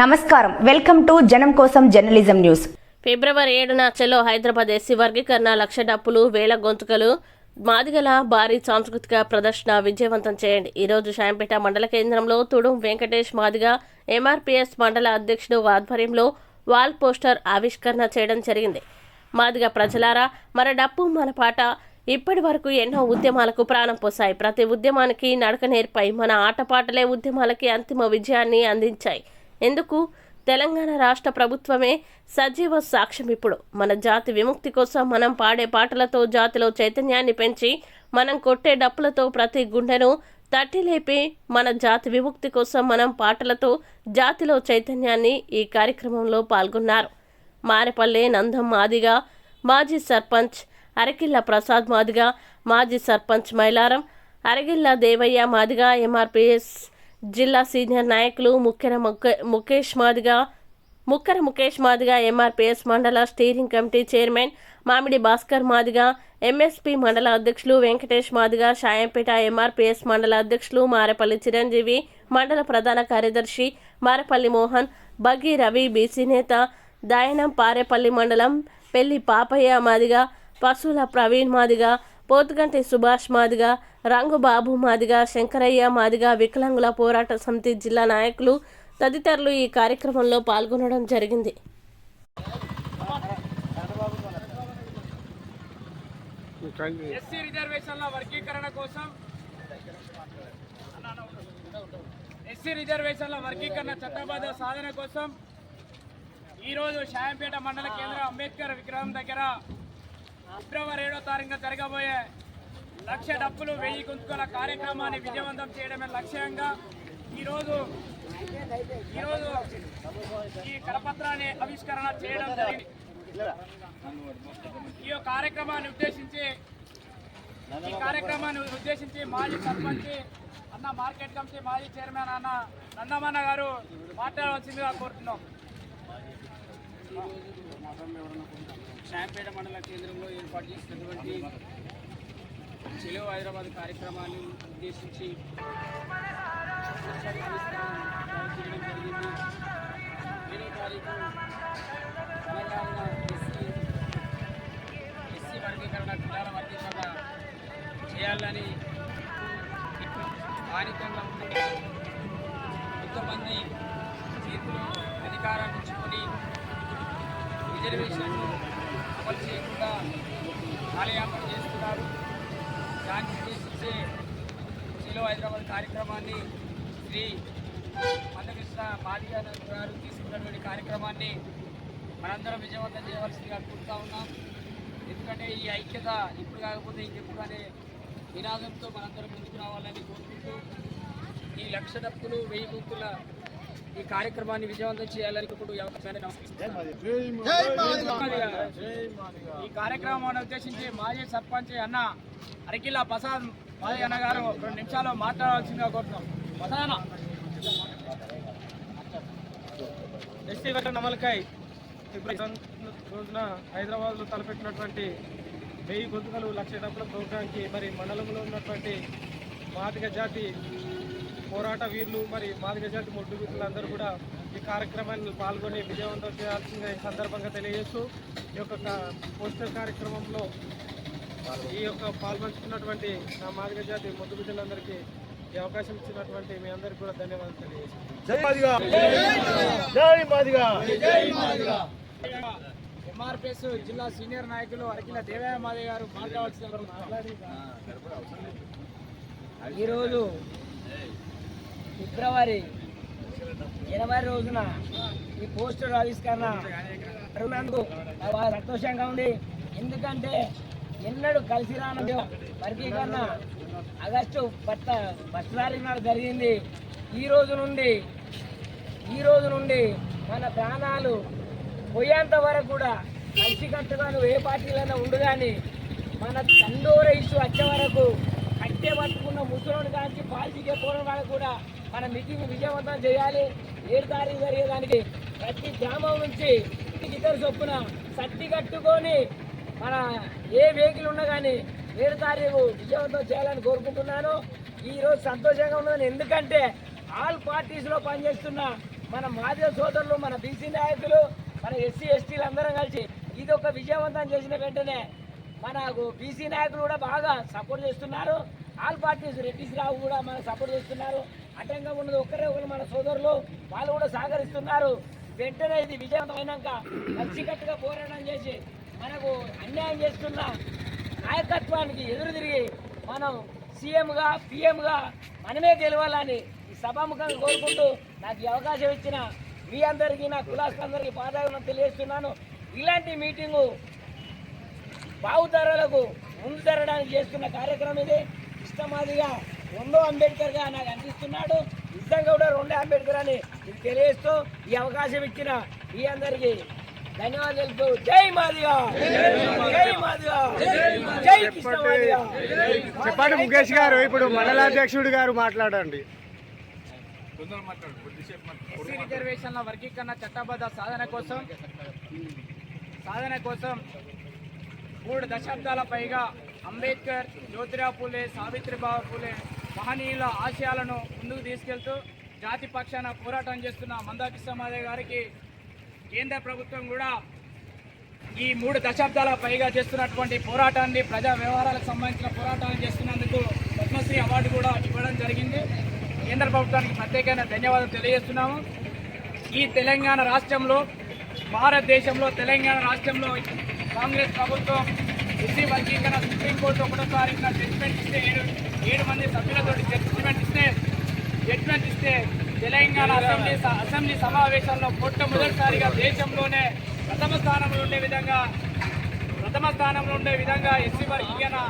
నమస్కారం. Welcome to జనం కోసం జర్నలిజం న్యూస్. ఫిబ్రవరి ఏడున చెలో హైదరాబాద్ ఎస్సీ వర్గీకరణ లక్ష డప్పులు వేల గొంతుకలు మాదిగల భారీ సాంస్కృతిక ప్రదర్శన విజయవంతం చేయండి. ఈరోజు షాంపేట మండల కేంద్రంలో తుడుం వెంకటేష్ మాదిగ ఎంఆర్పిఎస్ మండల అధ్యక్షుడు ఆధ్వర్యంలో వాల్ పోస్టర్ ఆవిష్కరణ చేయడం జరిగింది. మాదిగ ప్రజలారా మన డప్పు మన పాట ఇప్పటి వరకు ఎన్నో ఉద్యమాలకు ప్రాణం పోసాయి ప్రతి ఉద్యమానికి నడక నేర్పాయి మన ఆటపాటలే ఉద్యమాలకి అంతిమ విజయాన్ని అందించాయి. ఎందుకు? తెలంగాణ రాష్ట్ర ప్రభుత్వమే సజీవ సాక్ష్యం ఇప్పుడు. మన జాతి విముక్తి కోసం మనం పాడే పాటలతో జాతిలో చైతన్యాన్ని పెంచి మనం కొట్టే డప్పులతో ప్రతి గుండెను తట్టి లేపి మన జాతి విముక్తి కోసం మనం పాటలతో జాతిలో చైతన్యాన్ని ఈ కార్యక్రమంలో పాల్గొన్నారు. మారెపల్లె నందం మాదిగా మాజీ సర్పంచ్ అరకిల్ల ప్రసాద్ మాదిగా మాజీ సర్పంచ్ మైలారం అరగిల్ల దేవయ్య మాదిగా ఎంఆర్పిఎస్ జిల్లా సీనియర్ నాయకులు ముక్కెర ముక్కే- ముఖేష్ మాదిగా ముక్కర ముఖేష్ మాదిగా ఎంఆర్పిఎస్ మండల స్టీరింగ్ కమిటీ చైర్మన్ మామిడి భాస్కర్ మాదిగా ఎంఎస్పి మండల అధ్యక్షులు వెంకటేష్ మాదిగా షాయంపేట ఎంఆర్పిఎస్ మండల అధ్యక్షులు మారేపల్లి చిరంజీవి మండల ప్రధాన కార్యదర్శి మారేపల్లి మోహన్ బగ్గి రవి బీసీ నేత దాయనం పారేపల్లి మండలం పెళ్ళి పాపయ్య మాదిగా పశువుల ప్రవీణ్ మాదిగా పోతుగంటి సుభాష్ మాదిగా రంగు బాబు మాదిగా శంకరయ్య మాదిగా వికలాంగుల పోరాట సమితి జిల్లా నాయకులు తదితరులు ఈ కార్యక్రమంలో పాల్గొనడం జరిగింది. ఎస్సీ రిజర్వేషన్ల వర్గీకరణ కోసం ఎస్సీ రిజర్వేషన్ల వర్గీకరణ చట్టబద్ధ సాధన కోసం ఈరోజు షాయంపేట మండల కేంద్ర అంబేద్కర్ విగ్రహం దగ్గర ఫిబ్రవరి ఏడో తారీఖున జరగబోయే లక్ష డప్పులు వెయ్యి గుంతుకల కార్యక్రమాన్ని విజయవంతం చేయడమే లక్ష్యంగా ఈరోజు ఈరోజు ఈ కరపత్రాన్ని ఆవిష్కరణ చేయడం జరిగింది. ఈ కార్యక్రమాన్ని ఉద్దేశించి ఈ కార్యక్రమాన్ని ఉద్దేశించి మాజీ సర్పంచ్ అన్న మార్కెట్ కమిటీ మాజీ చైర్మన్ అన్న నందమన్న గారు మాట్లాడవలసిందిగా కోరుతున్నాం. షాంపేట మండల కేంద్రంలో ఏర్పాటు చేసినటువంటి చెలో హైదరాబాద్ కార్యక్రమాన్ని ఉద్దేశించి చేయడం జరిగింది ఏడో తారీఖు తెలంగాణ ఎస్సీ ఎస్సీ వర్గీకరణ కులాల వర్గీకరణ చేయాలని స్థానికంగా ఉండే కొంతమంది చేతిలో అధికారాన్ని ఉంచుకొని రిజర్వేషన్లు అమలు చేయకుండా కాలయాపన చేస్తున్నారు. దాన్ని ఉద్దేశించే జిలో హైదరాబాద్ కార్యక్రమాన్ని శ్రీ మందకృష్ణ మాదిగానంద్ గారు తీసుకున్నటువంటి కార్యక్రమాన్ని మనందరం విజయవంతం చేయవలసిందిగా కోరుతా ఉన్నాం. ఎందుకంటే ఈ ఐక్యత ఇప్పుడు కాకపోతే ఇంకెప్పుడు అనే నినాదంతో మనందరం ముందుకు రావాలని కోరుకుంటూ ఈ లక్ష డప్పులు వెయ్యి గుంపుల ఈ కార్యక్రమాన్ని విజయవంతం చేయాలని కోరుకుంటూ ఈ కార్యక్రమాన్ని ఉద్దేశించి మాజీ సర్పంచ్ అన్న అరకిల్లా ప్రసాద్ మాజీ అన్న గారు రెండు నిమిషాలు మాట్లాడాల్సిందిగా కోరుతున్నాం. ప్రసాద్ ఎస్టీ వర్గం అమలుకై ఇప్పుడు రోజున హైదరాబాద్లో తలపెట్టినటువంటి వెయ్యి గొంతుకలు లక్ష డబ్బుల ప్రోగ్రాంకి మరి మండలంలో ఉన్నటువంటి మాదిగ జాతి పోరాట వీరులు మరి మాదిగ జాతి మొడ్డు వీరులందరూ కూడా ఈ కార్యక్రమాన్ని పాల్గొని విజయవంతం చేయాల్సిందిగా ఈ సందర్భంగా తెలియజేస్తూ ఈ యొక్క పోస్టర్ కార్యక్రమంలో ఈ యొక్క పాల్పంచుకున్నటువంటి నా మాదిగ జాతి మొద్దు బిడ్డలందరికీ ఈ అవకాశం ఇచ్చినటువంటి మీ అందరికీ కూడా ధన్యవాదాలు తెలియజేస్తాను ఎంఆర్పిఎస్ జిల్లా సీనియర్ నాయకులు అరకిల దేవయ్య మాదే గారు మాట్లాడాల్సిన ఈరోజు ఫిబ్రవరి ఇరవై రోజున ఈ పోస్టర్ ఆవిష్కరణ అరుణందు బాగా సంతోషంగా ఉంది. ఎందుకంటే ఎన్నడూ కలిసి రాని వర్గీకరణ ఆగస్టు పట్ట ఫస్ట్ నాడు జరిగింది. ఈ రోజు నుండి ఈ రోజు నుండి మన ప్రాణాలు పోయేంత వరకు కూడా కలిసికట్టుగా నువ్వు ఏ పార్టీలైనా ఉండు కానీ మన తండోర ఇష్యూ వచ్చే వరకు కట్టే పట్టుకున్న ముసలోని కాంచి పాలసీకే పోవడం వరకు కూడా మన మీటింగ్ విజయవంతం చేయాలి. ఏడు తారీఖు జరిగేదానికి ప్రతి గ్రామం నుంచి ఇద్దరు చొప్పున సట్టి కట్టుకొని మన ఏ వెహికల్ ఉన్నా కానీ ఏడు తారీఖు విజయవంతం చేయాలని కోరుకుంటున్నాను. ఈ రోజు సంతోషంగా ఉన్నదని ఎందుకంటే ఆల్ పార్టీస్లో పనిచేస్తున్న మన మాదిగ సోదరులు మన బీసీ నాయకులు మన ఎస్సీ ఎస్టీలు అందరం కలిసి ఇది ఒక విజయవంతం చేసిన వెంటనే మనకు బీసీ నాయకులు కూడా బాగా సపోర్ట్ చేస్తున్నారు. ఆల్ పార్టీస్ రెడ్డిస్ రావు కూడా మనకు సపోర్ట్ చేస్తున్నారు. అడ్డంగా ఉన్నది ఒక్కరే ఒకరు మన సోదరులు. వాళ్ళు కూడా సహకరిస్తున్నారు. వెంటనే ఇది విజయవంతమైనాక కలిసికట్టుగా పోరాటం చేసి మనకు అన్యాయం చేస్తున్న నాయకత్వానికి ఎదురు తిరిగి మనం సీఎంగా పిఎంగా మనమే గెలవాలని ఈ సభాముఖంగా కోరుకుంటూ నాకు ఈ అవకాశం ఇచ్చిన మీ అందరికీ నా కులాసులందరికీ పాదాలను తెలియజేస్తున్నాను. ఇలాంటి మీటింగు బావుతరాలకు ముందు జరగడానికి చేస్తున్న కార్యక్రమం ఇది. ఇష్టమాదిగా రెండో అంబేద్కర్గా నాకు అనిపిస్తున్నాడు నిజంగా కూడా రెండో అంబేద్కర్ అని ఇది తెలియజేస్తూ ఈ అవకాశం ఇచ్చిన మీ అందరికీ ధన్యవాదాలు తెలుపుతూ జై మాదిగా. జై మాదిగా. జై కృష్ణ మాదిగా చెప్పండి ముఖేష్ గారు ఇప్పుడు మండలాధ్యక్షుడు గారు మాట్లాడండి. ఎస్సీ రిజర్వేషన్ల వర్గీకరణ చట్టబద్ధ సాధన కోసం సాధన కోసం మూడు దశాబ్దాల పైగా అంబేద్కర్ జ్యోతిరావు పూలే సావిత్రిబాబు పూలే మహనీయుల ఆశయాలను ముందుకు తీసుకెళ్తూ జాతి పక్షాన పోరాటం చేస్తున్న మందాకృష్ణ మాదేవ్ గారికి కేంద్ర ప్రభుత్వం కూడా ఈ మూడు దశాబ్దాల పైగా చేస్తున్నటువంటి పోరాటాన్ని ప్రజా వ్యవహారాలకు సంబంధించిన పోరాటాన్ని చేస్తున్నందుకు పద్మశ్రీ అవార్డు కూడా ఇవ్వడం జరిగింది. కేంద్ర ప్రభుత్వానికి ప్రత్యేకమైన ధన్యవాదాలు తెలియజేస్తున్నాము. ఈ తెలంగాణ రాష్ట్రంలో భారతదేశంలో తెలంగాణ రాష్ట్రంలో కాంగ్రెస్ ప్రభుత్వం ఎస్సీ వర్గీకరణ సుప్రీంకోర్టు ఒకటోసారి తారీఖున జడ్జిమెంట్ ఇస్తే ఏడు ఏడు మంది సభ్యులతో జడ్జిమెంట్ ఇస్తే జడ్జిమెంట్ ఇస్తే తెలంగాణ అసెంబ్లీ అసెంబ్లీ సమావేశాల్లో మొట్టమొదటిసారిగా దేశంలోనే ప్రథమ స్థానంలో ఉండే విధంగా ప్రథమ స్థానంలో ఉండే విధంగా ఎస్సీ వర్గీకరణ